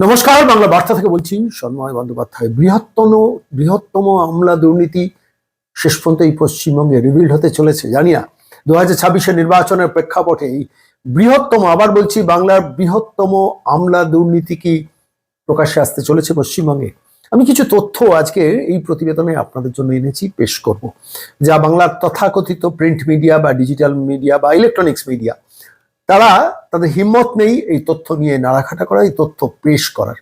নমস্কার, বাংলা বার্তা থেকে বলছি সন্ময় বন্দ্যোপাধ্যায়। বৃহত্তম বৃহত্তম আমলা দুর্নীতি শেষ পর্যন্ত এই পশ্চিমবঙ্গে রিভিল্ড হতে চলেছে, জানি না। দু হাজার নির্বাচনের প্রেক্ষাপটে এই বৃহত্তম, আবার বলছি বাংলার বৃহত্তম আমলা দুর্নীতি কি প্রকাশ্যে আসতে চলেছে পশ্চিমবঙ্গে? আমি কিছু তথ্য আজকে এই প্রতিবেদনে আপনাদের জন্য এনেছি, পেশ করব। যা বাংলার তথাকথিত প্রিন্ট মিডিয়া বা ডিজিটাল মিডিয়া বা ইলেকট্রনিক্স মিডিয়া তারা তাদের হিম্মত নেই এই তথ্য নিয়ে নাড়াখাটা করা, এই তথ্য পেশ করার।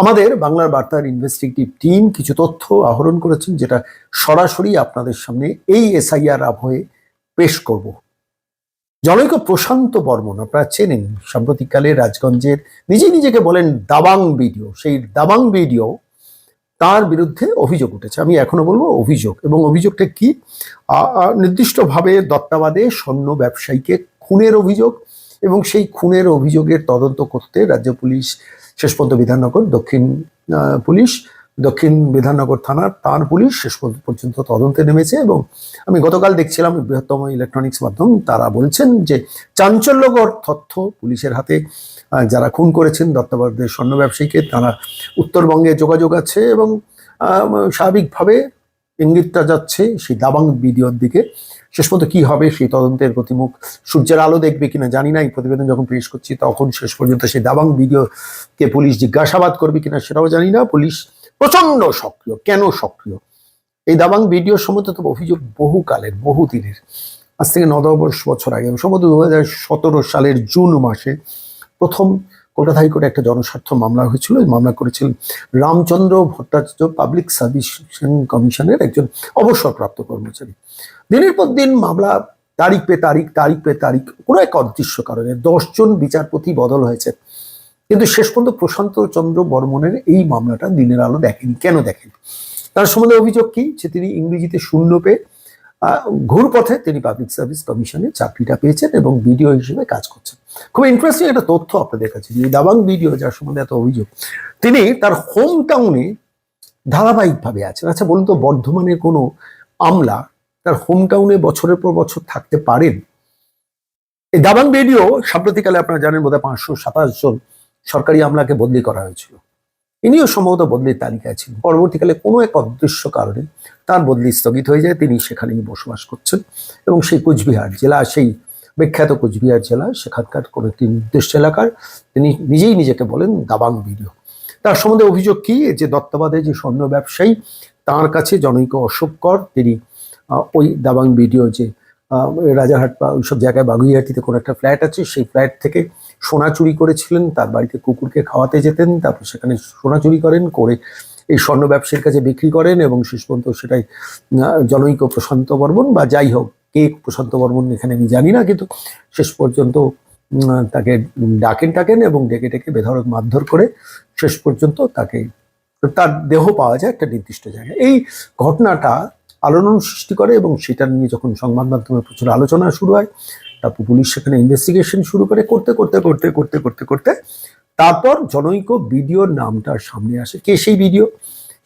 আমাদের বাংলার বার্তার ইনভেস্টিগেটিভ টিম কিছু তথ্য আহরণ করেছেন, যেটা সরাসরি আপনাদের সামনে এই এসআইআর আবহে পেশ করব। জনৈক প্রশান্ত বর্মন, আপনারা চেনেন, সাম্প্রতিককালে রাজগঞ্জের নিজেই নিজেকে বলেন দাবাং ভিডিও, সেই দাবাং ভিডিও তার বিরুদ্ধে অভিযোগ উঠেছে। আমি এখনও বলব অভিযোগ, এবং অভিযোগটা কি? নির্দিষ্টভাবে দত্তাবাদে স্বর্ণ ব্যবসায়ীকে খুনের অভিযোগ এবং সেই খুনের অভিযোগের তদন্ত করতে রাজ্য পুলিশ, শেষ পর্যন্ত বিধাননগর, দক্ষিণ পুলিশ, দক্ষিণ বিধাননগর থানার তার পুলিশ শেষ পর্যন্ত- তদন্তে নেমেছে এবং আমি গতকাল দেখছিলাম বৃহত্তম ইলেকট্রনিক্স মাধ্যম, তারা বলছেন যে চাঞ্চল্যকর তথ্য পুলিশের হাতে যারা খুন করেছেন দত্তাবাদের স্বর্ণ ব্যবসায়ীকে, তারা উত্তরবঙ্গে যোগাযোগ আছে এবং স্বাভাবিকভাবে ইঙ্গিতটা যাচ্ছে সেই দাবাং ভিডিওর দিকে। শেষ পর্যন্ত কি হবে সেই তদন্তের গতিমুখ সূর্যের আলো দেখবে কিনা জানি না, এই প্রতিবেদন যখন পেশ করছি তখন শেষ পর্যন্ত সেই দাবাং ভিডিওকে পুলিশ জিজ্ঞাসাবাদ করবে কিনা সেটাও জানি না। পুলিশ প্রচণ্ড সক্রিয়। কেন সক্রিয়? এই দাবাং ভিডিও সম্বন্ধে তো অভিযোগ বহুকালের বহু দিনের আজ থেকে ন বছর আগে। সম্ভবত দু হাজার সতেরো সালের জুন মাসে প্রথম কলকাতা হাইকোর্টে একটা জনস্বার্থ মামলা হয়েছিল। এই মামলা করেছিলেন রামচন্দ্র ভট্টাচার্য পাবলিক সার্ভিস কমিশনের একজন অবসরপ্রাপ্ত কর্মচারী। দিনের পর দিন মামলা তারিখ পে তারিখ তারিখ পে তারিখ, কোনো এক অদৃশ্য কারণে দশজন বিচারপতি বদল হয়েছে। কিন্তু শেষ পর্যন্ত প্রশান্ত চন্দ্র বর্মনের এই মামলাটা দিনের আলো দেখেনি। কেন দেখেনি? তার সম্বন্ধে অভিযোগ কি? যে তিনি ইংরেজিতে শূন্য পেয়ে ঘুরপথে তিনি পাবলিক সার্ভিস কমিশনে চাকরিটা পেয়েছেন এবং ভিডিও হিসেবে কাজ করছেন। খুব ইন্টারেস্টিং একটা তথ্য আপনাদের কাছে যে দাবাং ভিডিও যার সম্বন্ধে এত অভিযোগ, তিনি তার হোম টাউনে ধারাবাহিকভাবে আছেন। আচ্ছা বলুন তো বর্ধমানের কোনো আমলা তার হোম টাউনে বছরের পর বছর থাকতে পারেন। এই দাবাং ভিডিও সাম্প্রতিককালে আপনারা জানেন বোধহয় পাঁচশো সাতাশ জন সরকারি আমলাকে বদলি করা হয়েছিল। ইনিও সম্ভবত বদলির তালিকায় ছিলেন। পরবর্তীকালে কোনো এক অদৃশ্য কারণে তার বদলি স্থগিত হয়ে যায়। তিনি সেখানেই বসবাস করছেন এবং সেই কোচবিহার জেলা, সেই বিখ্যাত কোচবিহার জেলা, সেখানকার কোনো একটি নির্দিষ্ট এলাকার তিনি নিজেই নিজেকে বলেন দাবাং ভিডিও তার সম্বন্ধে অভিযোগ কি? যে দত্তাবাদে যে স্বর্ণ ব্যবসায়ী, তার কাছে জনৈক অশোক তিনি ওই দাবাং ভিডিও যে রাজারহাট বা ওইসব জায়গায় বাগুইহাটিতে কোনো একটা ফ্ল্যাট আছে, সেই ফ্ল্যাট থেকে সোনা চুরি করেছিলেন, তার বাড়িতে কুকুরকে খাওয়াতে যেতেন, তারপর সেখানে সোনা চুরি করেন, করে এই স্বর্ণ ব্যবসায়ীর কাছে বিক্রি করেন এবং শেষ পর্যন্ত সেটাই জনৈক প্রশান্ত বর্মন বা যাই হোক, কে প্রশান্ত বর্মন এখানে আমি জানি না, কিন্তু শেষ পর্যন্ত তাকে ডাকেন টাকেন এবং ডেকে ডেকে বেধরক মারধর করে শেষ পর্যন্ত তাকে, তার দেহ পাওয়া যায় একটা নির্দিষ্ট জায়গায়। এই ঘটনাটা আলোড়ন সৃষ্টি করে এবং সেটা নিয়ে যখন সংবাদ মাধ্যমে প্রচুর আলোচনা শুরু হয়, তারপর পুলিশ সেখানে ইনভেস্টিগেশন শুরু করে করতে করতে করতে করতে করতে করতে, তারপর জনৈক ভিডিওর নামটা সামনে আসে। কে সেই ভিডিও?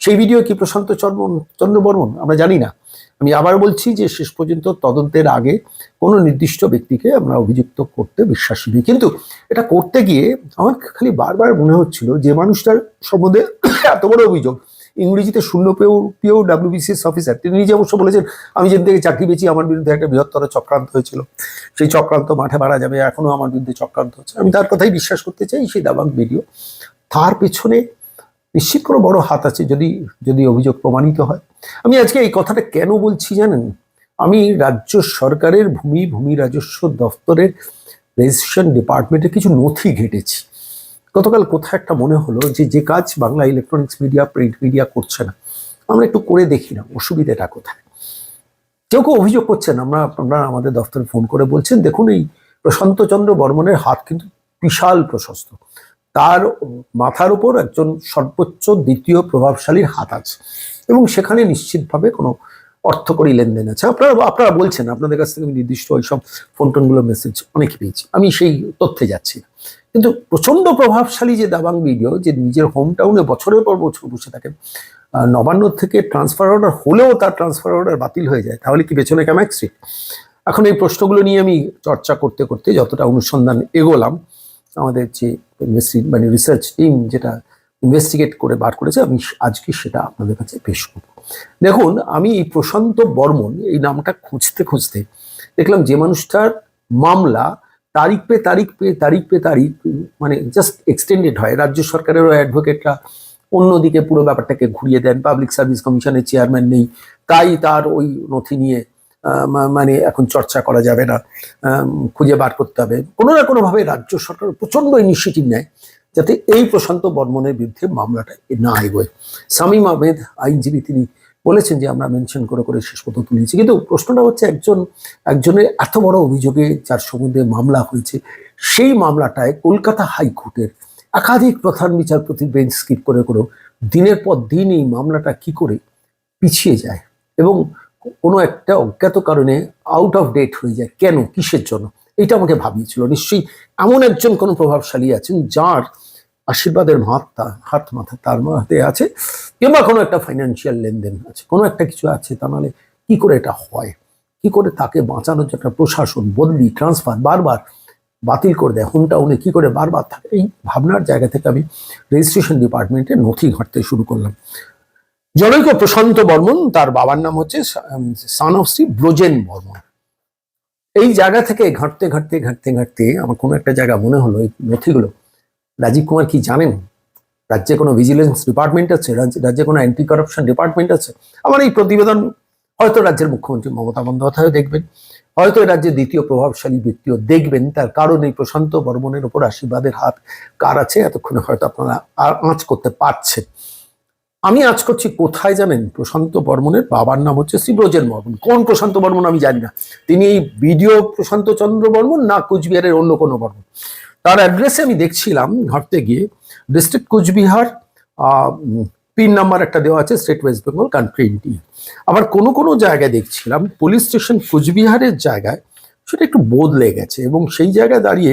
সেই ভিডিও কি প্রশান্ত চন্দ্র চন্দ্রবর্মন? আমরা জানি না। আমি আবার বলছি যে শেষ পর্যন্ত তদন্তের আগে কোনো নির্দিষ্ট ব্যক্তিকে আমরা অভিযুক্ত করতে বিশ্বাসী নই। কিন্তু এটা করতে গিয়ে আমার খালি বারবার মনে হচ্ছিল যে মানুষটার সম্বন্ধে এত বড় অভিযোগ ইংরেজিতে শূন্য পেয়েও পেয়েও ডাব্লিউবিসিএস অফিসার তিনি নিজে অবশ্য বলেছেন, আমি যেদিন থেকে চাকরি পেয়েছি, আমার বিরুদ্ধে একটা বৃহত্তর চক্রান্ত হয়েছিল। সেই চক্রান্ত মাঠে মারা যাবে এখনও আমার বিরুদ্ধে চক্রান্ত হচ্ছে। আমি তার কথাই বিশ্বাস করতে চাই, সেই দাবাং ভিডিও। তার পেছনে নিশ্চিত কোনো বড় হাত আছে, যদি যদি অভিযোগ প্রমাণিত হয়। আমি আজকে এই কথাটা কেন বলছি জানেন? আমি রাজ্য সরকারের ভূমি ভূমি রাজস্ব দফতরের রেজিস্ট্রেশন ডিপার্টমেন্টে কিছু নথি ঘেটেছি। গতকাল কোথায় একটা মনে হলো যে যে কাজ Bangla electronics media print media করছে না, আমরা একটু করে দেখি না, অসুবিধাটা কোথায়? কেউ কেউ অভিযোগ করছেন, আমরা, আপনারা আমাদের দফতরে ফোন করে বলছেন, দেখুন এই প্রশান্ত চন্দ্র বর্মনের হাত কিন্তু বিশাল প্রশস্ত। তার মাথার উপর একজন সর্বোচ্চ দ্বিতীয় প্রভাবশালীর হাত আছে এবং সেখানে নিশ্চিতভাবে কোনো অর্থকরী লেনদেন আছে। আপনারা আপনারা বলছেন, আপনাদের কাছ থেকে আমি নির্দিষ্ট ওইসব ফোন টোনগুলো মেসেজ অনেক পেয়েছি। আমি সেই তথ্যে যাচ্ছি না। কিন্তু প্রচণ্ড প্রভাবশালী যে দাবাং ভিডিও যে নিজের হোম টাউনে বছরের পর বছর বসে থাকে নবান্ন থেকে ট্রান্সফার অর্ডার হলেও তার ট্রান্সফার অর্ডার বাতিল হয়ে যায়। তাহলে কি পেছনে ক্যামাক স্ট্রিট এখন এই প্রশ্নগুলো নিয়ে আমি চর্চা করতে করতে যতটা অনুসন্ধান এগোলাম, আমাদের যে মানে রিসার্চ টিম যেটা ইনভেস্টিগেট করে বার করেছে, আমি আজকে সেটা আপনাদের কাছে পেশ করব। দেখুন, আমি এই প্রশান্ত বর্মন, এই নামটা খুঁজতে খুঁজতে দেখলাম যে মানুষটার মামলা তারিখ পে তারিখ পে তারিখ পে তারিখ মানে জাস্ট এক্সটেন্ডেড হয়। রাজ্য সরকারেরও অ্যাডভোকেটরা অন্যদিকে পুরো ব্যাপারটাকে ঘুরিয়ে দেন। পাবলিক সার্ভিস কমিশনের চেয়ারম্যান নেই। তাই তার ওই নথি নিয়ে মানে এখন চর্চা করা যাবে না। খুঁজে বার করতে হবে। কোনো না কোনোভাবে রাজ্য সরকার প্রচণ্ড ইনিশিয়েটিভ নেয় যাতে এই প্রশান্ত বর্মনের বিরুদ্ধে মামলাটা না এগোয়। সামিম আহমেদ, আইনজীবী, তিনি বলেছেন যে আমরা মেনশন করে করে শেষ পর্যন্ত তুলেছি। কিন্তু প্রশ্নটা হচ্ছে একজন, একজনের এত বড় অভিযোগে যার সম্বন্ধে মামলা হয়েছে, সেই মামলাটায় কলকাতা হাইকোর্টের একাধিক প্রধান বিচারপতি বেঞ্চ স্কিপ করে করেও দিনের পর দিন এই মামলাটা কি করে পিছিয়ে যায় এবং কোনো একটা অজ্ঞাত কারণে আউট অফ ডেট হয়ে যায় কেন, কিসের জন্য? এটা আমাকে ভাবিয়েছিল। নিশ্চয়ই এমন একজন কোনো প্রভাবশালী আছেন যার আশীর্বাদের মাত্রা হাত মাথা তার হাতে আছে, কিংবা কোনো একটা ফাইন্যান্সিয়াল লেনদেন আছে, কোনো একটা কিছু আছে তা নাহলে কি করে এটা হয়? কি করে তাকে বাঁচানোর জন্য একটা প্রশাসন, বদলি ট্রান্সফার বারবার বাতিল করে দেয় হোম টাউনে কি করে বারবার থাকে? এই ভাবনার জায়গা থেকে আমি রেজিস্ট্রেশন ডিপার্টমেন্টে নথি ঘাঁটতে শুরু করলাম। জনৈক প্রশান্ত বর্মন, তার বাবার নাম হচ্ছে সান অফ শ্রী ব্রজেন বর্মন। এই জায়গা থেকে ঘাঁটতে ঘাঁটতে ঘাঁটতে ঘাঁটতে আমার কোনো একটা জায়গা মনে হলো, এই নথিগুলো। রাজীব কুমার কি জানেন? রাজ্যে কোনো ভিজিলেন্স ডিপার্টমেন্ট আছে? রাজ্যে কোনো অ্যান্টি কারাপশন ডিপার্টমেন্ট আছে? আমার এই প্রতিবেদন হয়তো রাজ্যের মুখ্যমন্ত্রী মমতা বন্দ্যোপাধ্যায়ও দেখবেন, হয়তো রাজ্যের দ্বিতীয় প্রভাবশালী ব্যক্তিও দেখবেন। তার কারণ এই প্রশান্ত বর্মনের ওপর আশীর্বাদের হাত কার আছে? এতক্ষণে হয়তো আপনারা আঁচ করতে পারছেন। আমি আজ করছি কোথায় জানেন? প্রশান্ত বর্মনের বাবার নাম হচ্ছে শ্রী ব্রজেন বর্মন কোন প্রশান্ত বর্মন আমি জানি না। তিনি এই ভিডিও প্রশান্ত চন্দ্র বর্মন না কুচবিহারের অন্য কোনো বর্মন। তার অ্যাড্রেসে আমি দেখছিলাম, ঘাটতে গিয়ে ডিস্ট্রিক্ট কুচবিহার পিন নাম্বার একটা দেওয়া আছে state West Bengal country India আবার কোনো কোনো জায়গায় দেখছিলাম পুলিশ স্টেশন কুচবিহারের জায়গায় সেটা একটু বদলে গেছে এবং সেই জায়গায় দাঁড়িয়ে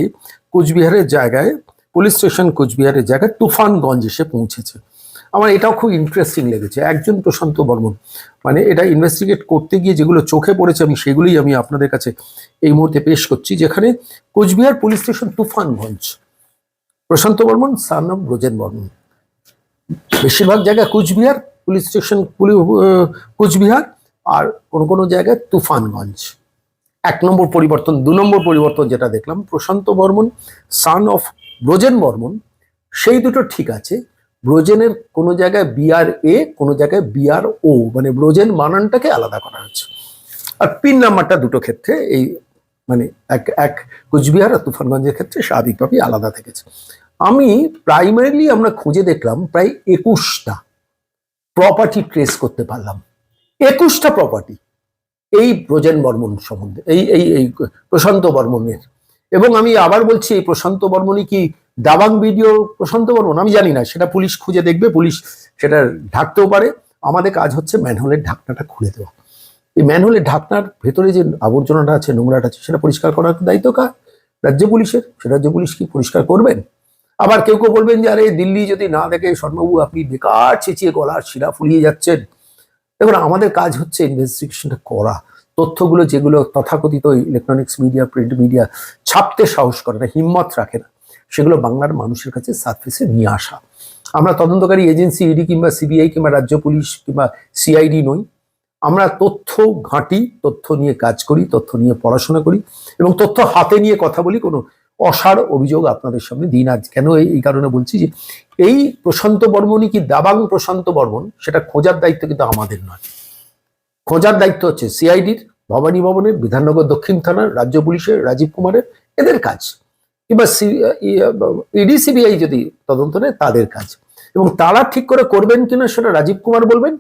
কুচবিহারের জায়গায় পুলিশ স্টেশন কুচবিহারের জায়গায় তুফানগঞ্জ এসে পৌঁছেছে। আমার এটাও খুব ইন্টারেস্টিং লেগেছে। একজন প্রশান্ত বর্মন মানে এটা ইনভেস্টিগেট করতে গিয়ে যেগুলো চোখে পড়েছে আমি সেগুলোই আমি আপনাদের কাছে এই মুহূর্তে পেশ করছি, যেখানে Cooch Behar police station Tufanganj. Prashanta Barman son of Brojen Barman. বেশিরভাগ জায়গায় কুচবিহার পুলিশ স্টেশন কুচবিহার আর কোনো কোনো জায়গায় তুফানগঞ্জ। এক নম্বর পরিবর্তন, দু নম্বর পরিবর্তন যেটা দেখলাম, প্রশান্ত বর্মন সান অফ ব্রজেন বর্মন, সেই দুটো ঠিক আছে। ব্রোজেনের কোনো জায়গায় বিআর এ কোনো জায়গায় বিআর ও মানে ব্রোজেন বানানটাকে আলাদা করা হয়েছে। আর পিন নাম্বারটা দুটো ক্ষেত্রে এই মানে এক এক কুচবিহার আর তুফানগঞ্জের ক্ষেত্রে স্বাভাবিকভাবেই আলাদা থেকেছে। আমি প্রাইমারিলি আমরা খুঁজে দেখলাম প্রায় একুশটা প্রপার্টি ট্রেস করতে পারলাম। একুশটা প্রপার্টি এই ব্রজেন বর্মন সম্বন্ধে, এই এই এই প্রশান্ত বর্মনের। এবং আমি আবার বলছি, এই প্রশান্ত বর্মনই কি দাবাং ভিডিও প্রশান্ত বর্মন, আমি জানি না, সেটা পুলিশ খুঁজে দেখবে, পুলিশ সেটা ঢাকতেও পারে। আমাদের কাজ হচ্ছে ম্যানহোলের ঢাকনাটা খুলে দেওয়া। এই ম্যানহোলের ঢাকনার ভেতরে যে আবর্জনাটা আছে, নোংরাটা আছে, সেটা পরিষ্কার করার দায়িত্ব কার? রাজ্য পুলিশের। সে রাজ্য পুলিশ কি পরিষ্কার করবেন? আবার কেউ কেউ বলবেন যে, আরে, দিল্লি যদি না দেখে শর্মাবু আপনি বেকার চেঁচিয়ে গলার শিরা ফুলিয়ে যাচ্ছেন। দেখুন, আমাদের কাজ হচ্ছে ইনভেস্টিগেশনটা করা। তথ্যগুলো যেগুলো তথাকথিত ইলেকট্রনিক্স মিডিয়া প্রিন্ট মিডিয়া ছাপতে সাহস করে না, হিম্মত রাখে না। সেগুলো বাংলার মানুষের কাছে সার্ফেসে নিয়ে আসা। আমরা তদন্তকারী এজেন্সি ইডি কিংবা সিবিআই কিংবা রাজ্য পুলিশ কিংবা সিআইডি নই। আমরা তথ্য ঘাঁটি, তথ্য নিয়ে কাজ করি, তথ্য নিয়ে পড়াশোনা করি এবং তথ্য হাতে নিয়ে কথা বলি। কোনো অসার অভিযোগ আপনাদের সামনে দিন আজ কেন এই- কারণে বলছি যে, এই প্রশান্ত বর্মনই কি দাবাং প্রশান্ত বর্মন সেটা খোঁজার দায়িত্ব কিন্তু আমাদের নয়। খোঁজার দায়িত্ব হচ্ছে সিআইডির ভবানী ভবনের, বিধাননগর দক্ষিণ থানার, রাজ্য পুলিশের, রাজীব কুমারের, এদের কাজ। কিংবা ইডি, সিবিআই যদি তদন্ত নেয়, তাদের কাজ। এবং তারা ঠিক করে করবেন কিনা সেটা রাজীব কুমার বলবেন,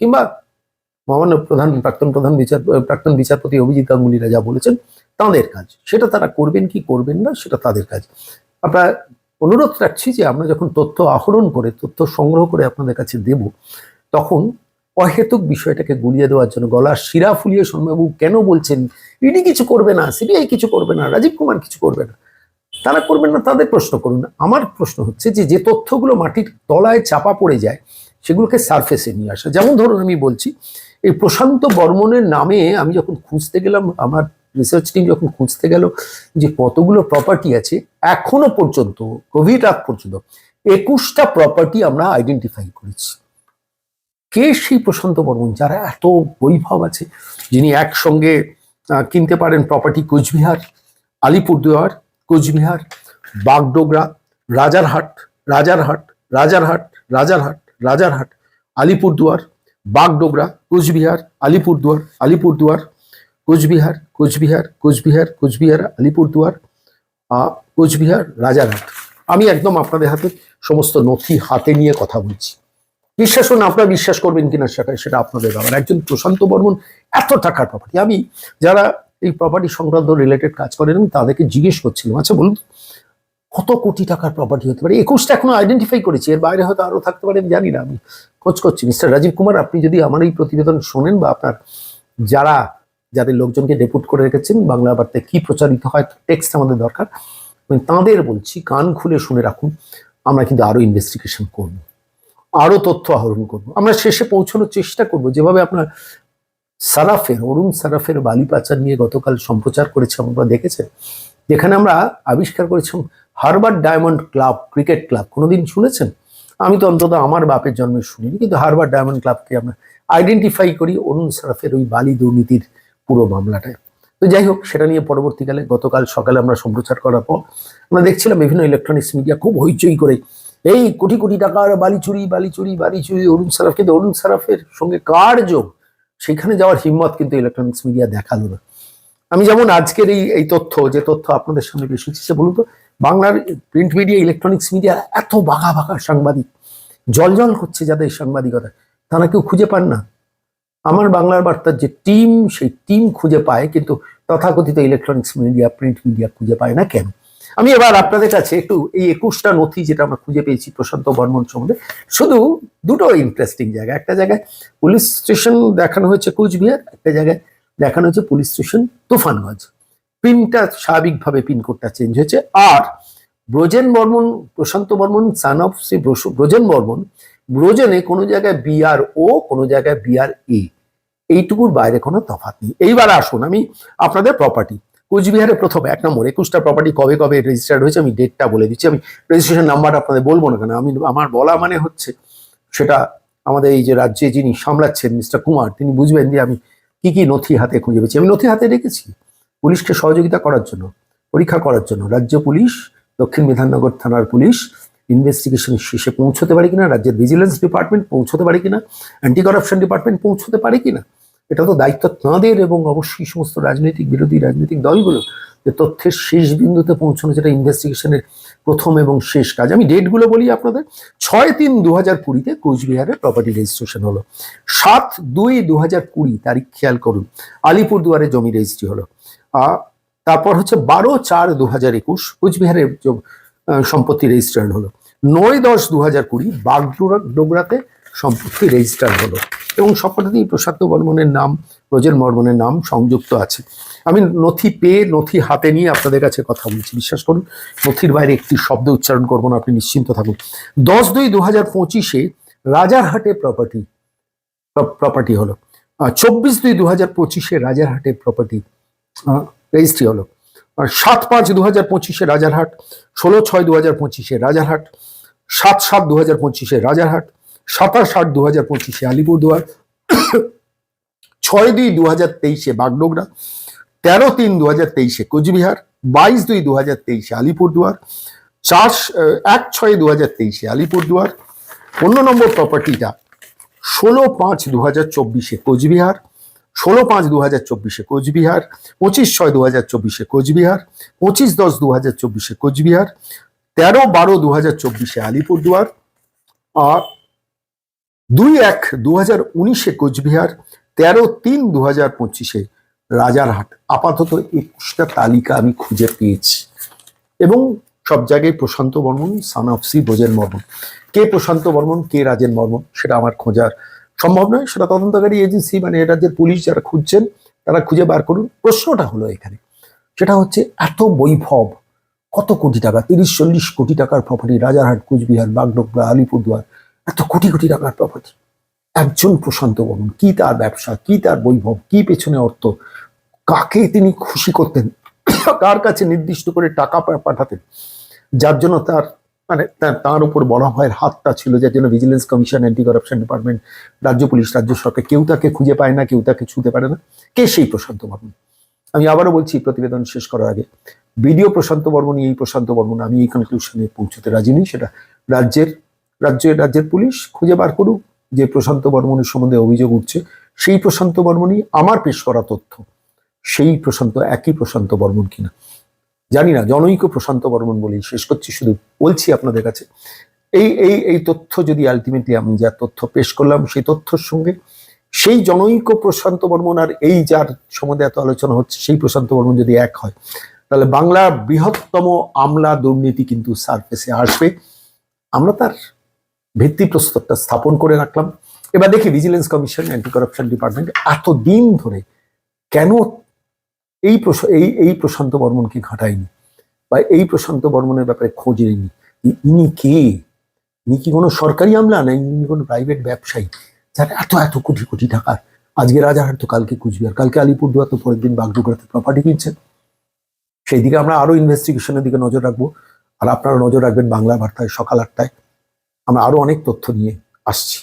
কিংবা মহামান্য প্রধান, প্রাক্তন প্রধান বিচার, প্রাক্তন বিচারপতি অভিজিৎ গাঙ্গুলিরা যা বলেছেন, তাদের কাজ। সেটা তারা করবেন কি করবেন না, সেটা তাদের কাজ। আমরা অনুরোধ রাখছি যে আমরা যখন তথ্য আহরণ করে, তথ্য সংগ্রহ করে আপনাদের কাছে দেব, তখন অহেতুক বিষয়টাকে গুলিয়ে দেওয়ার জন্য, গলার শিরা ফুলিয়ে সোনবাবু কেন বলছেন, ইডি কিছু করবে না, সিবিআই কিছু করবে না, রাজীব কুমার কিছু করবে না তারা করবেন না, তাদের প্রশ্ন করুন। আমার প্রশ্ন হচ্ছে যে যে তথ্যগুলো মাটির তলায় চাপা পড়ে যায়, সেগুলোকে সারফেসে নিয়ে আসা। যেমন ধরুন আমি বলছি, এই প্রশান্ত বর্মনের নামে আমি যখন খুঁজতে গেলাম, আমার রিসার্চ টিম যখন খুঁজতে গেল যে কতগুলো প্রপার্টি আছে, এখনও পর্যন্ত কোভিড আগ পর্যন্ত, একুশটা প্রপার্টি আমরা আইডেন্টিফাই করেছি। কে সেই প্রশান্ত বর্মন? যারা এত বৈভব আছে, যিনি একসঙ্গে কিনতে পারেন প্রপার্টি কোচবিহার, আলিপুরদুয়ার কোচবিহার, বাগডোগরা, রাজারহাট রাজারহাট রাজারহাট রাজারহাট রাজারহাট, আলিপুরদুয়ার, বাগডোগরা, কোচবিহার, আলিপুরদুয়ার আলিপুরদুয়ার, কোচবিহার কোচবিহার কোচবিহার কোচবিহার, আলিপুরদুয়ার কোচবিহার, রাজারহাট। আমি একদম আপনাদের হাতে সমস্ত নথি হাতে নিয়ে কথা বলছি। বিশ্বাস করুন, আপনারা বিশ্বাস করবেন কিনা সেটা সেটা আপনাদের ব্যাপার। একজন প্রশান্ত বর্মন এত টাকার প্রপার্টি আমি যারা এই প্রপার্টি সংক্রান্ত রিলেটেড কাজ করেন আমি তাদেরকে জিজ্ঞেস করছিলাম। আচ্ছা বলুন কত কোটি টাকার প্রপার্টি হতে পারে? একুশটা এখনও আইডেন্টিফাই করেছি, এর বাইরে হয়তো আরও থাকতে পারে, আমি জানি না, আমি খোঁজ করছি। মিস্টার রাজীব কুমার, আপনি যদি আমার এই প্রতিবেদন শোনেন বা আপনার যারা, যাদের লোকজনকে ডেপুট করে রেখেছেন, বাংলা বার্তায় কি প্রচারিত হয় টেক্সট আমাদের দরকার, আমি তাঁদের বলছি, কান খুলে শুনে রাখুন, আমরা কিন্তু আরও ইনভেস্টিগেশন করব আরও তথ্য আহরণ করব। আমরা শেষে পৌঁছানোর চেষ্টা করব, যেভাবে আপনার সারাফের অরুণ সারাফের বালি পাচার নিয়ে গতকাল সম্প্রচার করেছে, আপনারা দেখেছেন? যেখানে আমরা আবিষ্কার করেছিলাম হারবার্ড ডায়মন্ড ক্লাব, ক্রিকেট ক্লাব, কোনোদিন শুনেছেন? আমি তো অন্তত আমার বাপের জন্মে শুনিনি, কিন্তু হারবার্ড ডায়মন্ড ক্লাবকে আমরা আইডেন্টিফাই করি অরুণ সারাফের ওই বালি দুর্নীতির পুরো মামলাটায়। তো যাই হোক, সেটা নিয়ে পরবর্তীকালে গতকাল সকালে আমরা সম্প্রচার করার পর আমরা দেখছিলাম বিভিন্ন ইলেকট্রনিক্স মিডিয়া খুব হইচই করে, এই কোটি কোটি টাকার বালি চুরি বালি চুরি বালি চুরি, অরুণ সারাফ কিন্তু অরুণ সারাফের সঙ্গে কার যোগ? সেখানে যাওয়ার হিম্মত কিন্তু ইলেকট্রনিক্স মিডিয়া দেখাল না। আমি যেমন আজকের এই এই তথ্য, যে তথ্য আপনাদের সামনে বেশি হচ্ছে বলুন তো, বাংলার প্রিন্ট মিডিয়া ইলেকট্রনিক্স মিডিয়া এত বাঘা বাঘা সাংবাদিক, জল জল হচ্ছে যাদের সাংবাদিকতা, তারা কেউ খুঁজে পান না। আমার বাংলার বার্তার যে টিম সেই টিম খুঁজে পায়, কিন্তু তথাকথিত ইলেকট্রনিক্স মিডিয়া প্রিন্ট মিডিয়া খুঁজে পায় না কেন? আমি এবার আপনাদের কাছে একটু এই একুশটা নথি যেটা আমরা খুঁজে পেয়েছি প্রশান্ত বর্মন সম্বন্ধে, শুধু দুটো ইন্টারেস্টিং জায়গা। একটা জায়গায় পুলিশ স্টেশন দেখানো হয়েছে কুচবিহার, একটা জায়গায় দেখানো হয়েছে পুলিশ স্টেশন তুফানগঞ্জ। পিনটা স্বাভাবিকভাবে পিনকোডটা চেঞ্জ হয়েছে। আর ব্রজেন বর্মন, প্রশান্ত বর্মন সান অফ সে ব্রস- ব্রজেন বর্মন, ব্রজেনে কোনো জায়গায় বিআর ও কোনো জায়গায় বিআর এ এইটুকুর বাইরে কোনো তফাৎ নেই। এইবার আসুন, আমি আপনাদের প্রপার্টি কোচবিহারে প্রথম, এক নম্বর, একুশটা প্রপার্টি কবে কবে রেজিস্টার্ড হয়েছে, আমি ডেটটা বলে দিচ্ছি। আমি রেজিস্ট্রেশন নাম্বারটা আপনাদের বলব না কেন? আমি, আমার বলা মানে হচ্ছে, সেটা আমাদের এই যে রাজ্যে যিনি সামলাচ্ছেন মিস্টার কুমার, তিনি বুঝবেন যে আমি কি কি নথি হাতে খুঁজে পেয়েছি। আমি নথি হাতে রেখেছি পুলিশকে সহযোগিতা করার জন্য, পরীক্ষা করার জন্য। রাজ্য পুলিশ, দক্ষিণ বিধাননগর থানার পুলিশ ইনভেস্টিগেশন শেষে পৌঁছতে পারে কিনা, রাজ্যের ভিজিলেন্স ডিপার্টমেন্ট পৌঁছতে পারে কিনা অ্যান্টি করাপশন ডিপার্টমেন্ট পৌঁছতে পারে কিনা এটা তো দায়িত্ব তাঁদের এবং অবশ্যই সমস্ত রাজনৈতিক বিরোধী রাজনৈতিক দলগুলো যে তথ্যের শেষ বিন্দুতে পৌঁছানো যেটা ইনভেস্টিগেশনের প্রথম এবং শেষ কাজ। আমি ডেটগুলো বলি আপনাদের। ছয় তিন দু হাজার কুড়িতে কোচবিহারে প্রপার্টি রেজিস্ট্রেশন হলো। সাত দুই দু হাজার কুড়ি তারিখ খেয়াল করুন, আলিপুরদুয়ারে জমি রেজিস্ট্রি হলো। তারপর হচ্ছে বারো চার দু হাজার একুশ কোচবিহারে সম্পত্তি রেজিস্টার্ড হলো। নয় দশ দু হাজার কুড়ি বাগডোগরা ডোগরাতে সম্পত্তি রেজিস্টার হলো। এবং সবকটাতেই প্রসাদ বর্মনের নাম ব্রজেন বর্মনের নাম সংযুক্ত আছে। আমি নথি পেয়ে, নথি হাতে নিয়ে আপনাদের কাছে কথা বলছি। বিশ্বাস করুন, নথির বাইরে একটি শব্দ উচ্চারণ করব না, আপনি নিশ্চিন্ত থাকুন। দশ দুই দু হাজার পঁচিশে রাজারহাটে প্রপার্টি প্রপার্টি হলো। চব্বিশ দুই দু হাজার পঁচিশে রাজারহাটে প্রপার্টি রেজিস্ট্রি হলো। সাত পাঁচ দু হাজার পঁচিশে রাজারহাট, ষোলো ছয় দু হাজার পঁচিশে রাজারহাট, সাত সাত দু হাজার পঁচিশে রাজারহাট সাতাশ আট দু হাজার পঁচিশে আলিপুরদুয়ার, ছয় দুই দু হাজার তেইশে বাগডোগরা, তেরো তিন দু হাজার তেইশে কোচবিহার, বাইশ দুই দু হাজার তেইশে আলিপুরদুয়ার, চার এক ছয় দু হাজার তেইশে আলিপুরদুয়ার অন্য নম্বর প্রপার্টিটা ষোলো পাঁচ দু হাজার চব্বিশে কোচবিহার, ষোলো পাঁচ দু হাজার চব্বিশে কোচবিহার, পঁচিশ ছয় দু হাজার চব্বিশে কোচবিহার, পঁচিশ দশ দু হাজার চব্বিশে কোচবিহার, তেরো বারো দু হাজার চব্বিশে আলিপুরদুয়ার, আর দুই এক দু হাজার উনিশে কোচবিহার, তেরো তিন দু হাজার পঁচিশে রাজারহাট। আপাতত একুশটা তালিকা আমি খুঁজে পেয়েছি। এবং সব জায়গায় প্রশান্ত বর্মন সান অফ সি ব্রজেন বর্মন। কে প্রশান্ত বর্মন, কে রাজেন বর্মন, সেটা আমার খোঁজার সম্ভব নয়। সেটা তদন্তকারী এজেন্সি মানে রাজ্যের পুলিশ যারা খুঁজছেন, তারা খুঁজে বার করুন। প্রশ্নটা হলো এখানে, সেটা হচ্ছে এত বৈভব, কত কোটি টাকা, তিরিশ চল্লিশ কোটি টাকার প্রপার্টি রাজারহাট, কুচবিহার, বাগডোগরা, আলিপুরদুয়ার এত কোটি কোটি টাকার প্রপার্টি। একজন প্রশান্ত বর্মন কি তার ব্যবসা, কি তার বৈভব, কি পেছনে অর্থ, কাকে তিনি খুশি করতেন, কার কাছে নির্দিষ্ট করে টাকা পাঠাতেন, যার জন্য তার মানে তার- উপর বলা হয় হাতটা ছিল যার জন্য vigilance commission anti corruption department রাজ্য পুলিশ, রাজ্য সরকার, কেউ তাকে খুঁজে পায় না, কেউ তাকে ছুঁতে পারে না। কে সেই প্রশান্ত বর্মন আমি আবারও বলছি, প্রতিবেদন শেষ করার আগে ভিডিও প্রশান্ত বর্মনই এই প্রশান্ত বর্মন আমি এই কনক্লুশনে পৌঁছতে রাজি নেই, সেটা রাজ্যের রাজ্যের রাজ্যের পুলিশ খুঁজে বার করুক যে প্রশান্ত বর্মনের সম্বন্ধে অভিযোগ উঠছে। সেই প্রশান্ত বর্মনই আমার পেশ করা তথ্য। সেই প্রশান্ত, একই প্রশান্ত বর্মন কিনা? জানি না, জনৈক প্রশান্ত বর্মন বলেই শেষ করছি, শুধু বলছি আপনাদের কাছে। এই এই এই তথ্য যদি আলটিমেটলি আমি যা তথ্য পেশ করলাম, সেই তথ্যর সঙ্গে সেই জনৈক প্রশান্ত বর্মন আর এই যার সম্বন্ধে এত আলোচনা হচ্ছে, সেই প্রশান্ত বর্মন যদি এক হয়, তাহলে বাংলার বৃহত্তম আমলা দুর্নীতি কিন্তু সারফেসে আসবে। আমরা তার ভিত্তিপ্রস্তরটা স্থাপন করে রাখলাম। এবার দেখি vigilance commission anti corruption department এত দিন ধরে কেন এই এই এই প্রশান্ত বর্মনকে ঘাটায়নি? বা এই প্রশান্ত বর্মনের ব্যাপারে খোঁজ নেয়নি? ইনি কে? ইনি কি কোনো সরকারি আমলা না ইনি কোনো প্রাইভেট ব্যবসায়ী? যার এত এত কোটি কোটি টাকার আজকে রাজারহাট তো কালকে কুচবিহার, কালকে আলিপুরদুয়ার তো পরের দিন বাগডোগরাতে প্রপার্টি কিনছেন। সেই দিকে আমরা আরও ইনভেস্টিগেশনের দিকে নজর রাখব। আর আপনারা নজর রাখবেন বাংলা বার্তায় সকাল আটটায়। আমরা আরও অনেক তথ্য নিয়ে আসছি।